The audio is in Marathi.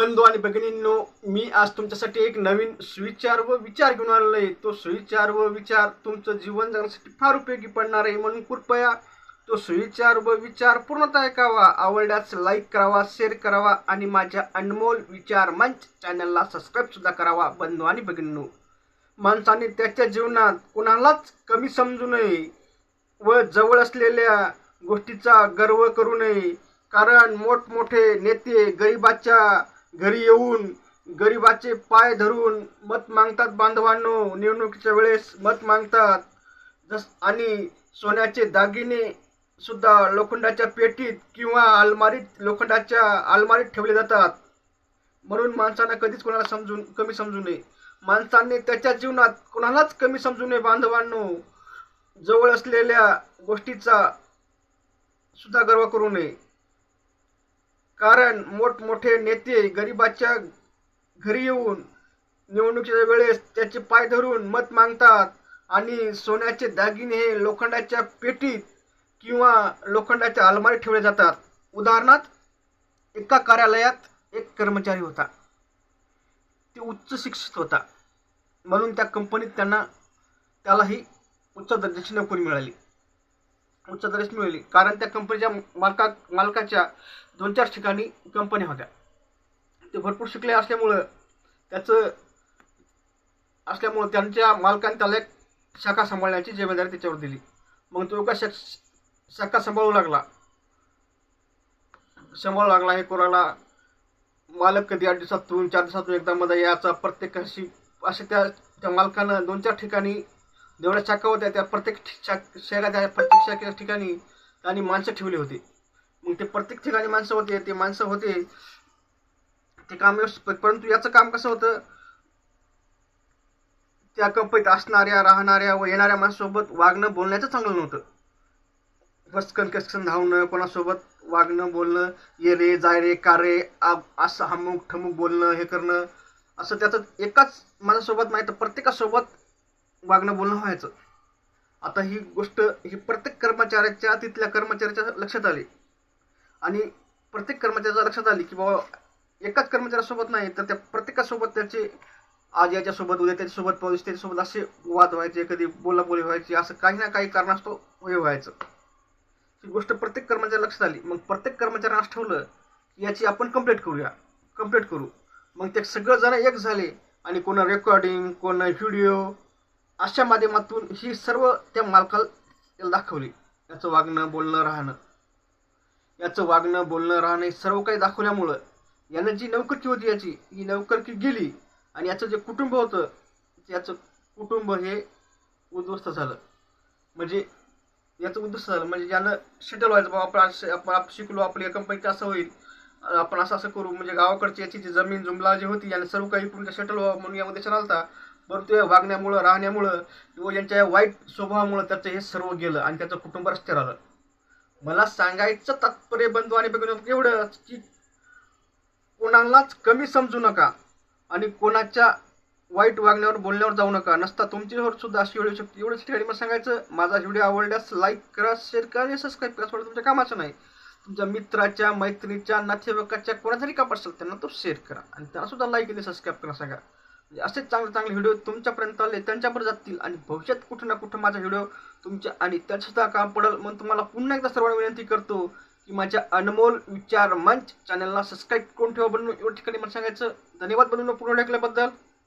बंधू आणि भगिनींनो मी आज तुमच्यासाठी एक नवीन सुविचार व विचार घेऊन आलेलो आहे. तो सुविचार व विचार तुमचं जीवन जगण्यासाठी फार उपयोगी पडणार आहे म्हणून कृपया तो सुविचार व विचार पूर्णतः ऐकावा. आवडल्यास लाईक करावा शेअर करावा आणि माझ्या अनमोल विचार मंच चॅनलला सबस्क्राईब सुद्धा करावा बंधू आणि भगिनींनो. माणसाने त्याच्या जीवनात कोणालाच कमी समजू नये व जवळ असलेल्या गोष्टीचा गर्व करू नये. कारण मोठमोठे नेते गरिबाच्या घरी येऊन गरिबाचे पाय धरून मत मागतात बांधवांनो. निवडणुकीच्या वेळेस मत मागतात. जस आणि सोन्याचे दागिने सुद्धा लोखंडाच्या पेटीत किंवा अलमारीत लोखंडाच्या अलमारीत ठेवले जातात. म्हणून माणसानं कधीच कोणाला समजून कमी समजू नये. माणसाने त्याच्या जीवनात कोणालाच कमी समजू नये बांधवांनो. जवळ असलेल्या गोष्टीचा सुद्धा गर्व करू नये. कारण मोठमोठे नेते गरिबाच्या घरी येऊन निवडणुकीच्या वेळेस त्याचे पाय धरून मत मागतात आणि सोन्याचे दागिने हे लोखंडाच्या पेटीत किंवा लोखंडाच्या अलमारीत ठेवले जातात. उदाहरणार्थ एका कार्यालयात एक कर्मचारी होता. ते उच्च शिक्षित होता. म्हणून त्या कंपनीत त्यांना त्यालाही उच्च दर्जाची नोकरी मिळाली. उच्च दरेस मिळवली कारण त्या कंपनीच्या मालका मालकाच्या दोन चार ठिकाणी कंपन्या होत्या. ते भरपूर शिकले असल्यामुळं त्याचं असल्यामुळं त्यांच्या मालकाने त्याला एक शाखा सांभाळण्याची जबाबदारी त्याच्यावर दिली. मग तो एका शा शाखा सांभाळू लागला. सांभाळू लागला हे कोणाला मालक कधी आठ दिवसातून चार दिवसातून एकदा मध्ये याचा प्रत्येकाशी असे त्या त्या मालकानं दोन चार ठिकाणी जेवढ्या शाखा होत्या त्या प्रत्येक ठि- शाख प्रत्येक शाखेच्या ठिकाणी त्यांनी माणसं ठेवली होती. मग ते प्रत्येक ठिकाणी माणसं होते ते माणसं होते. ते काम परंतु याचं काम कसं होतं? त्या कंपनीत असणाऱ्या राहणाऱ्या व येणाऱ्या माणसासोबत वागणं बोलण्याचं चांगलं नव्हतं. बसकन कसकन धावणं कोणासोबत वागणं बोलणं ये रे जाय रे का रे असं हमूक ठमूक बोलणं हे करणं असं त्याचं एकाच माझ्यासोबत नाही तर प्रत्येकासोबत वागणं बोलणं व्हायचं. आता ही गोष्ट ही प्रत्येक कर्मचाऱ्याच्या तिथल्या कर्मचाऱ्याच्या लक्षात आली. आणि प्रत्येक कर्मचाऱ्याच्या लक्षात आली की बाबा एकाच कर्मचाऱ्यासोबत नाही तर त्या प्रत्येकासोबत त्याचे आज याच्यासोबत उद्या त्याच्यासोबत पाऊस त्याच्यासोबत असे वाद व्हायचे कधी बोलाबोली व्हायची असं काही ना काही कारणास्तव हे व्हायचं. ही गोष्ट प्रत्येक कर्मचाऱ्याला लक्षात आली. मग प्रत्येक कर्मचाऱ्यांना ठेवलं की याची आपण कंप्लीट करूया. कंप्लीट करू. मग ते सगळं जण एक झाले आणि कोणा रेकॉर्डिंग कोणा व्हिडिओ अशा माध्यमातून ही सर्व त्या मालकाला दाखवली. याचं वागणं बोलणं राहणं. याचं वागणं बोलणं राहणं हे सर्व काही दाखवल्यामुळं यानं जी नौकरकी होती याची ही नौकरकी गेली आणि याचं जे कुटुंब होतं याचं कुटुंब हे उद्ध्वस्त झालं. म्हणजे याचं उद्ध्वस्त झालं. म्हणजे यानं सेटल व्हायचं बाबा आपण आपण आपण शिकलो आपल्या कंपनीत असं होईल. आपण असं असं करू. म्हणजे गावाकडची याची जी जमीन जुमला जी होती याने सर्व काही पूर्ण सेटल व्हावं म्हणून यामध्ये उद्देशाने परंतु या वागण्यामुळं राहण्यामुळं किंवा यांच्या या वाईट स्वभावामुळं त्याचं हे सर्व गेलं आणि त्याचं कुटुंब रस्त्यावर आलं. मला सांगायचं तात्पर्य बंधू आणि बघून एवढंच की कोणालाच कमी समजू नका आणि कोणाच्या वाईट वागण्यावर बोलण्यावर जाऊ नका. नसता तुमच्यावर सुद्धा अशी वेळ येऊ शकते. एवढंच ठिकाणी मला सांगायचं माझा व्हिडिओ आवडल्यास लाईक करा शेअर करा आणि सबस्क्राईब करा. थोडं तुमच्या कामाचं नाही. तुमच्या मित्राच्या मैत्रिणीच्या नातेवाईकाच्या कोणा जरी काम असेल त्यांना तो शेअर करा आणि त्यांना सुद्धा लाईक आणि सबस्क्राईब करा सांगा. असेच चांगले चांगले व्हिडिओ तुमच्यापर्यंत आले त्यांच्यापर्यंत जातील. आणि भविष्यात कुठं ना कुठं माझा व्हिडिओ तुमच्या आणि त्यासुद्धा काम पडेल म्हणून तुम्हाला पुन्हा एकदा सर्वांना विनंती करतो की माझ्या अनमोल विचार मंच चॅनलला सबस्क्राईब करून ठेवा बनवून एवढ्या ठिकाणी मला सांगायचं. धन्यवाद बनवून पूर्ण ऐकल्याबद्दल.